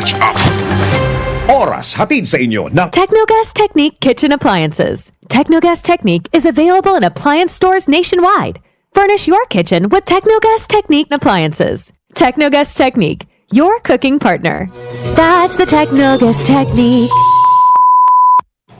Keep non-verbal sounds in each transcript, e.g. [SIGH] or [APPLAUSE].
Catch Up. Oras hatid sa inyo ng Technogas Technique Kitchen Appliances. Technogas Technique is available in appliance stores nationwide. Furnish your kitchen with Technogas Technique appliances. Technogas Technique, your cooking partner. That's the Technogas Technique.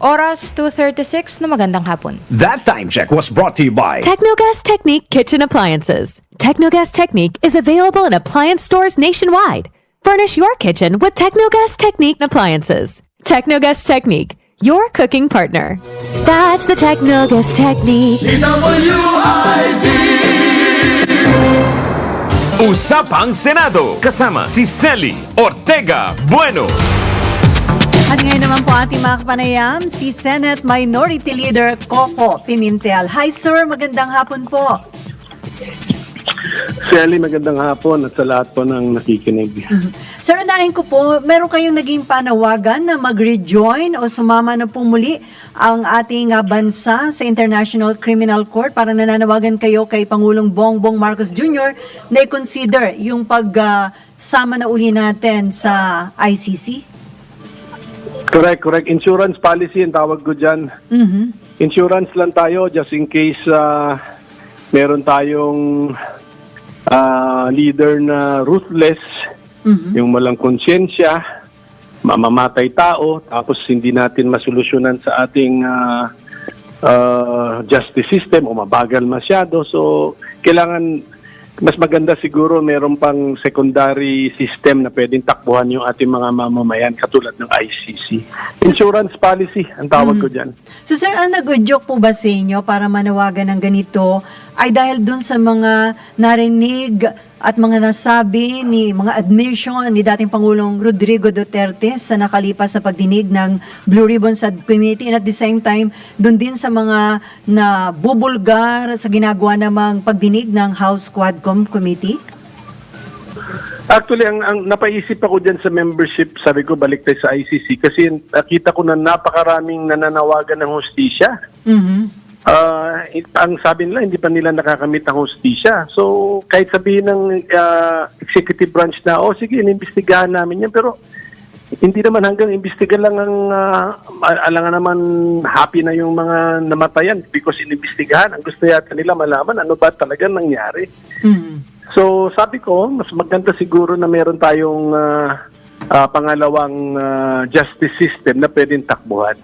Oras 2.36 na magandang hapon. That Time Check was brought to you by Technogas Technique Kitchen Appliances. Technogas Technique is available in appliance stores nationwide. Furnish your kitchen with Technogas Technique appliances. Technogas Technique, your cooking partner. That's the Technogas Technique. Usapang Senado kasama si Selly Ortega Bueno. At ngayon naman po ating mga kapanayam, si Senate Minority Leader Coco Pinintel. Hi sir, magandang hapon po. Sally, magandang hapon at sa lahat po ng nakikinig. [LAUGHS] Sir, unahin ko po, meron kayong naging panawagan na mag-rejoin o sumama na po muli ang ating ah, bansa sa International Criminal Court para nananawagan kayo kay Pangulong Bongbong Marcos Jr. na i-consider yung pagsama na uli natin sa ICC. Correct, correct. Insurance policy ang tawag ko dyan. Mhm. Insurance lang tayo just in case ah, meron tayong ah, leader na ruthless, yung walang konsyensya, mamamatay tao, tapos hindi natin masolusyonan sa ating ah, ah, justice system o mabagal masyado. So, kailangan mas maganda siguro meron pang secondary system na pwedeng takbuhan yung ating mga mamamayan katulad ng ICC. Insurance policy ang tawag ko dyan. So sir, ang nag-joke po ba sa inyo para manawagan ng ganito ay dahil dun sa mga narinig at mga nasabi ni mga admission ni dating Pangulong Rodrigo Duterte sa nakalipas sa pagdinig ng Blue Ribbon Subcommittee and at the same time dun din sa mga na bubulgar sa ginagawa namang pagdinig ng House Quadcom Committee? Actually, ang, ang napaisip ako dyan sa membership, sabi ko balik tayo sa ICC kasi nakita ko na napakaraming nananawagan ng hustisya. Mhm. Ah, it- ang sabi nila, hindi pa nila nakakamit ang hustisya. So, kahit sabihin ng ah, executive branch na, oh sige, inimbestigahan namin yan, pero hindi naman hanggang imbestiga lang ang uh, alangan naman happy na yung mga namatayan because inimbestigahan. Ang gusto yata nila malaman ano ba talaga nangyari. Mhm. So sabi ko, mas maganda siguro na meron tayong ah, ah, pangalawang ah, justice system na pwedeng takbuhan.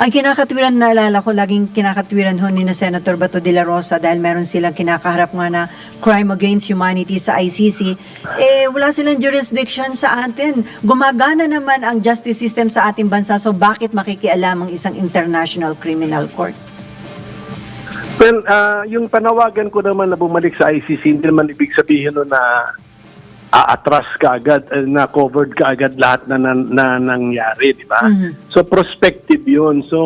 Ang kinakatwiran na alala ko, laging kinakatwiran ho ni na Senator Bato de la Rosa dahil meron silang kinakaharap nga na crime against humanity sa ICC. Eh, wala silang jurisdiction sa atin. Gumagana naman ang justice system sa ating bansa, so bakit makikialam ang isang international criminal court? Well, ah, yung panawagan ko naman na bumalik sa ICC, hindi naman ibig sabihin no na aatras ka agad, eh, na covered ka agad lahat na, na, na nangyari, di ba? So prospective yun. So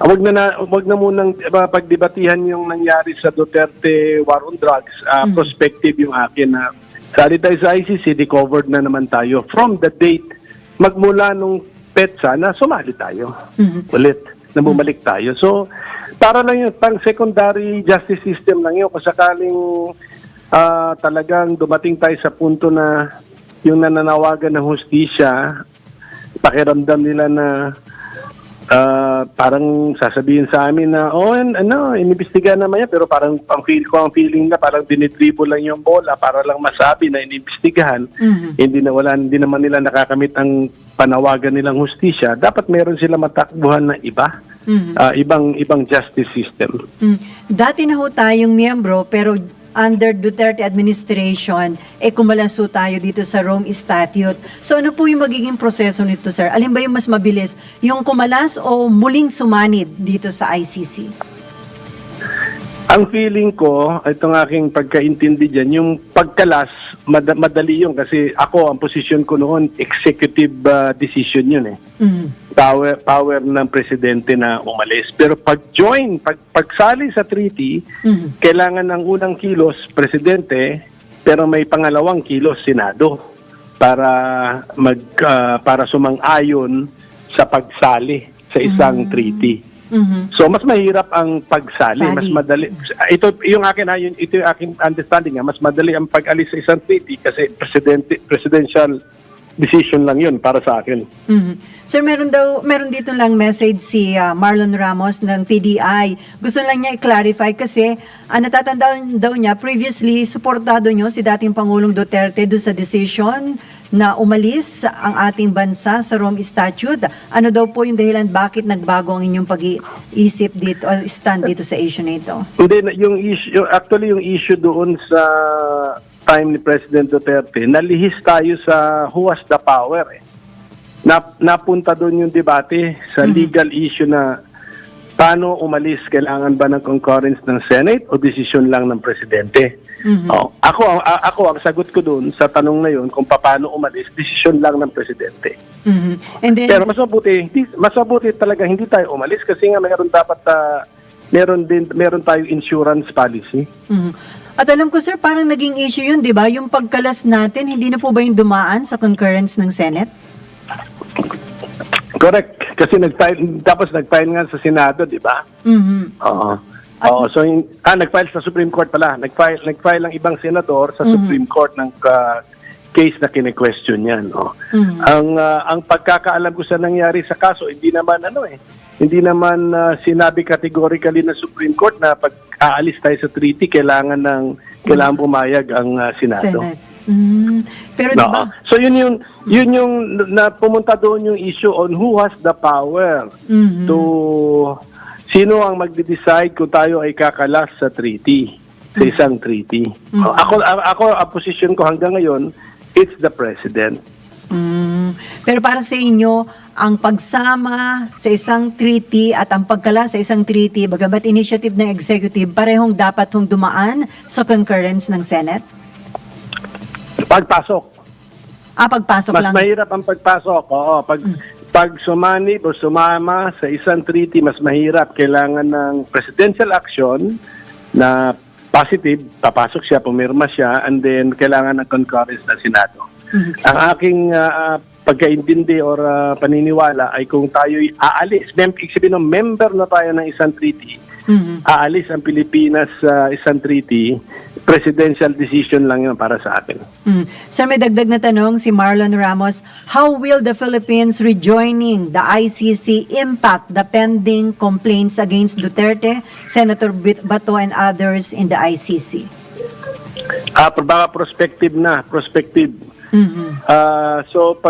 ah, wag na, na wag na munang uh, pagdebatihan yung nangyari sa Duterte war on drugs. Ah, Prospective yung akin na dali tayo sa ICC, di covered na naman tayo from the date magmula nung petsa na sumali tayo ulit na bumalik tayo. So, para lang yun, pang secondary justice system lang yun. Kung sakaling ah, talagang dumating tayo sa punto na yung nananawagan ng hustisya, pakiramdam nila na ah, parang sasabihin sa amin na, oh, an- ano, inimbestiga naman yan, pero parang ang feel ko, ang feeling na parang dinitribo lang yung bola para lang masabi na inimbestigahan. Hindi na wala, hindi naman nila nakakamit ang panawagan nilang hustisya. Dapat meron sila matakbuhan na iba. Ah, ibang ibang justice system. Mm. Dati na ho tayong miyembro, pero under Duterte administration, eh kumalaso tayo dito sa Rome Statute. So ano po yung magiging proseso nito, sir? Alin ba yung mas mabilis? Yung kumalas o muling sumanid dito sa ICC? Ang feeling ko, itong aking pagkaintindi dyan, yung pagkalas, mad- madali yun kasi ako, ang posisyon ko noon, executive ah, decision yun eh. Mhm. Power, power ng presidente na umalis. Pero pag join, pag, pagsali sa treaty, kailangan ng unang kilos, presidente, pero may pangalawang kilos, senado para mag ah, para sumang-ayon sa pagsali sa isang treaty. Mhm. So mas mahirap ang pagsali, Sali. mas madali. Ito yung akin ha, yun, ito yung aking understanding mas madali ang pag-alis sa isang treaty kasi presidente presidential decision lang yun para sa akin. Mhm. Sir, meron daw meron dito lang message si ah, Marlon Ramos ng PDI. Gusto lang niya i-clarify kasi ang natatandaan daw niya previously suportado niyo si dating Pangulong Duterte do sa decision na umalis ang ating bansa sa Rome Statute. Ano daw po yung dahilan bakit nagbago ang inyong pag-iisip dito o stand dito sa issue na ito? Hindi, yung issue, actually yung issue doon sa time ni President Duterte, nalihis tayo sa who has the power eh. Nap, napunta doon yung debate sa legal issue na paano umalis, kailangan ba ng concurrence ng Senate o desisyon lang ng Presidente? Oh, ako, ako, ang sagot ko doon sa tanong na yun, kung paano umalis, desisyon lang ng Presidente. Mhm. And then, Pero mas mabuti, mas mabuti talaga hindi tayo umalis kasi nga meron dapat ah, meron din meron tayong insurance policy. Mhm. At alam ko sir, parang naging issue yun, di ba? Yung pagkalas natin, hindi na po ba yung dumaan sa concurrence ng Senate? Correct. Kasi nag-file, tapos nag-file nga sa Senado, di ba? Mhm. Oo. Oo, so yung, ah, nag-file sa Supreme Court pala. Nag-file, nag-file ang ibang senador sa Supreme Court ng ah, case na kine-question yan. Oh. Ang ah, ang pagkakaalam ko sa nangyari sa kaso, hindi naman ano eh, hindi naman ah, sinabi categorically ng Supreme Court na pag aalis tayo sa treaty, kailangan ng kailangan pumayag ang ah, Senado. Senate. Mhm. Pero? No. So yun yung yun yung na pumunta doon yung issue on who has the power Mhm. to sino ang magde-decide kung tayo ay kakalas sa treaty sa isang treaty. Ako a- ako ang position ko hanggang ngayon it's the president. Mm. Pero para sa inyo, ang pagsama sa isang treaty at ang pagkala sa isang treaty, bagamat initiative ng executive, parehong dapat hong dumaan sa concurrence ng Senate? Pagpasok, Ah, pagpasok mas lang. mahirap ang pagpasok. Oo, pag pag sumanib o sumama sa isang treaty, mas mahirap. Kailangan ng presidential action na positive, papasok siya, pumirma siya, and then kailangan ng concurrence ng Senado. Ang aking ah, pagkaintindi or ah, paniniwala ay kung tayo'y aalis, mem sabihin ng member na tayo ng isang treaty, aalis ang Pilipinas sa isang treaty, presidential decision lang yun para sa akin. Mm. Sir, may dagdag na tanong si Marlon Ramos. How will the Philippines rejoining the ICC impact the pending complaints against Duterte, Senator Bato, and others in the ICC? Ah, baka prospective na, prospective. Ah, so, pag